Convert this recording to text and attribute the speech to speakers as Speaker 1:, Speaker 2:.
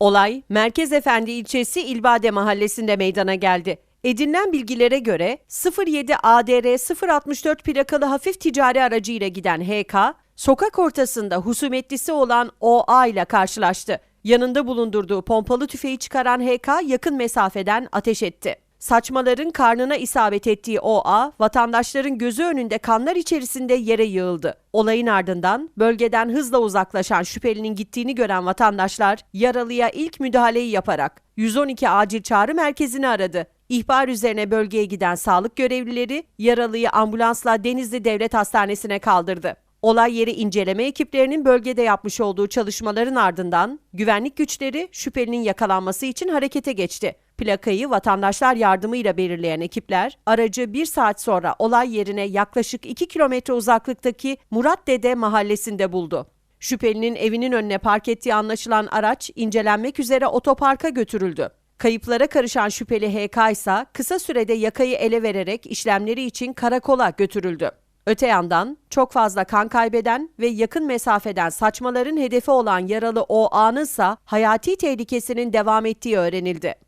Speaker 1: Olay, Merkez Efendi ilçesi İlbade mahallesinde meydana geldi. Edinilen bilgilere göre 07 ADR 064 plakalı hafif ticari aracıyla giden HK, sokak ortasında husumetlisi olan OA ile karşılaştı. Yanında bulundurduğu pompalı tüfeği çıkaran HK yakın mesafeden ateş etti. Saçmaların karnına isabet ettiği OA, vatandaşların gözü önünde kanlar içerisinde yere yığıldı. Olayın ardından bölgeden hızla uzaklaşan şüphelinin gittiğini gören vatandaşlar yaralıya ilk müdahaleyi yaparak 112 acil çağrı merkezini aradı. İhbar üzerine bölgeye giden sağlık görevlileri yaralıyı ambulansla Denizli Devlet Hastanesi'ne kaldırdı. Olay yeri inceleme ekiplerinin bölgede yapmış olduğu çalışmaların ardından güvenlik güçleri şüphelinin yakalanması için harekete geçti. Plakayı vatandaşlar yardımıyla belirleyen ekipler aracı bir saat sonra olay yerine yaklaşık 2 kilometre uzaklıktaki Murat Dede mahallesinde buldu. Şüphelinin evinin önüne park ettiği anlaşılan araç incelenmek üzere otoparka götürüldü. Kayıplara karışan şüpheli HK ise kısa sürede yakayı ele vererek işlemleri için karakola götürüldü. Öte yandan çok fazla kan kaybeden ve yakın mesafeden saçmaların hedefi olan yaralı OA'nın ise hayati tehlikesinin devam ettiği öğrenildi.